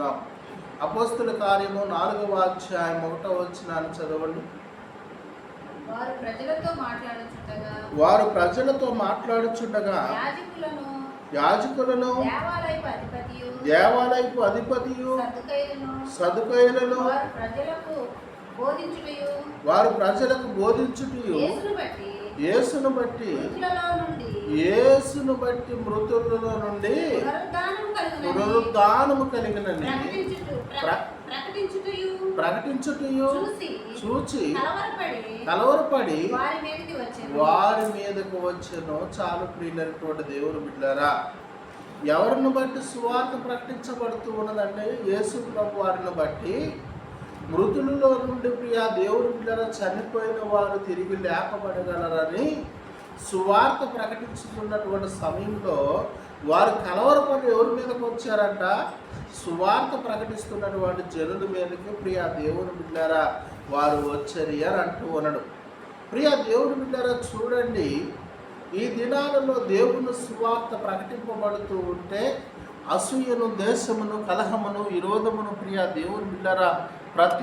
చదువుదాం. అపోస్తుల కార్యము నాలుగవ అధ్యాయం ఒకటో వచ్చినాన్ని చదవండి. వారు ప్రజలతో మాట్లాడుచుండగా వారు ప్రజలతో మాట్లాడుచుండగా యాజకులను యాజకులను దేవాలయపు అధిపతియు సదుకైలను వారు ప్రజలకు బోధించుటయు వారు ప్రజలకు బోధించుటయు యేసును బట్టి యేసును బట్టి మృతులలో నుండి పునరుద్ధానము కలుగునని ప్ర- ప్రకటించుటయు. చూచి కలవరపడి వారి మీదకి వచ్చాను. చాలు ప్రియులైనటువంటి దేవుని బిడ్డారా ఎవరిని బట్టి సువార్త ప్రకటించబడుతూ ఉన్నదంటే యేసు ప్రభు వారిని బట్టి మృతులలో నుండి ప్రియా దేవుని బిడ్డల చనిపోయిన వారు తిరిగి లేపబడగలరని సువార్త ప్రకటించుతున్నటువంటి సమయంలో వారు కలవరపడి ఎవరి మీదకి వచ్చారంట? సువార్త ప్రకటిస్తున్నటువంటి జనుల మీదకి ప్రియా దేవుని బిడ్డారా వారు వచ్చారు అని అంటూ ఉన్నాడు ప్రియా దేవుని బిడ్డారా చూడండి ఈ దినాలలో దేవుని సువార్త ప్రకటింపబడుతూ ఉంటే అసూయను దేశమును కలహమును విరోధమును ప్రియ దేవుని బిడ్డారా ప్రతి